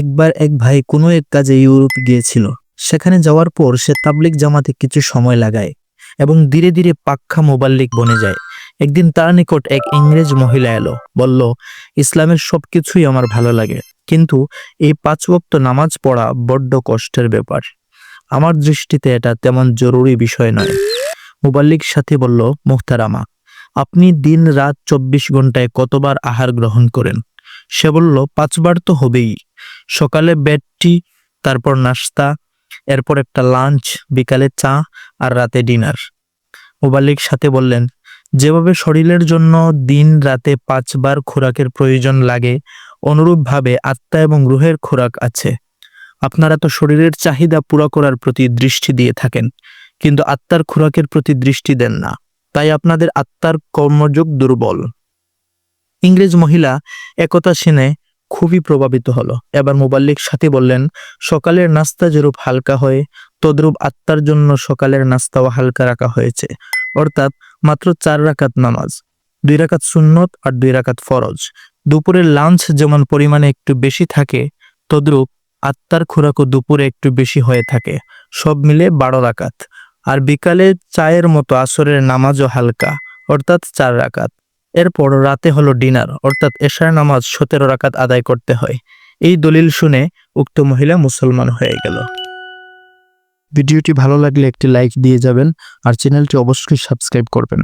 একবার এক ভাই কোনো এক কাজে ইউরোপ গিয়েছিল। সেখানে যাওয়ার পর সে তাবলিক জামাতে কিছু সময় লাগায় এবং ধীরে ধীরে পাক্কা মোবাল্লিক বনে যায়। একদিন তার নিকট এক ইংরেজ মহিলা এলো, বলল, ইসলামের সবকিছুই আমার ভালো লাগে, কিন্তু এই পাঁচ ওয়াক্ত নামাজ পড়া বড্ড কষ্টের ব্যাপার। আমার দৃষ্টিতে এটা তেমন জরুরি বিষয় নয়। মুবাল্লিক সাথী বলল মুখতারামা আপনি দিন রাত চব্বিশ ঘন্টায় কতবার আহার গ্রহণ করেন? সে বলল, পাঁচবার তো হবেই। সকালে বেড টি তারপর নাস্তা, এরপর একটা লাঞ্চ বিকালে চা আর রাতে ডিনার মুবাল্লিক সাথে বললেন, যেভাবে শরীরের জন্য দিন রাতে পাঁচবার খোরাকের প্রয়োজন লাগে, অনুরূপভাবে আত্মা এবং রুহের খোরাক আছে। আপনারা তো শরীরের চাহিদা পুরো করার প্রতি দৃষ্টি দিয়ে থাকেন, কিন্তু আত্মার খোরাকের প্রতি দৃষ্টি দেন না। তাই আপনাদের আত্মার কর্মযোগ দুর্বল। ইংরেজ মহিলা একতা শুনে খুবই প্রভাবিত হলো। এবার মুবাল্লিক সাথী বললেন, সকালের নাস্তা যেরূপ হালকা হয়, তদ্রূপ আত্মার জন্য সকালের নাস্তাও হালকা রাখা হয়েছে। অর্থাৎ মাত্র চার রাকাত নামাজ, দুই রাকাত সুন্নত আর দুই রাকাত ফরজ। দুপুরের লাঞ্চ যেমন পরিমাণে একটু বেশি থাকে, তদ্রূপ আত্মার খোরাকও দুপুরে একটু বেশি হয়ে থাকে, সব মিলে বারো রাকাত। আর বিকালে চায়ের মতো আসরের নামাজও হালকা, অর্থাৎ চার রাকাত। এরপর রাতে হলো ডিনার, অর্থাৎ এশার নামাজ সতেরো রাকাত আদায় করতে হয়। এই দলিল শুনে উক্ত মহিলা মুসলমান হয়ে গেল। ভিডিওটি ভালো লাগলে একটি লাইক দিয়ে যাবেন, আর চ্যানেলটি অবশ্যই সাবস্ক্রাইব করবেন।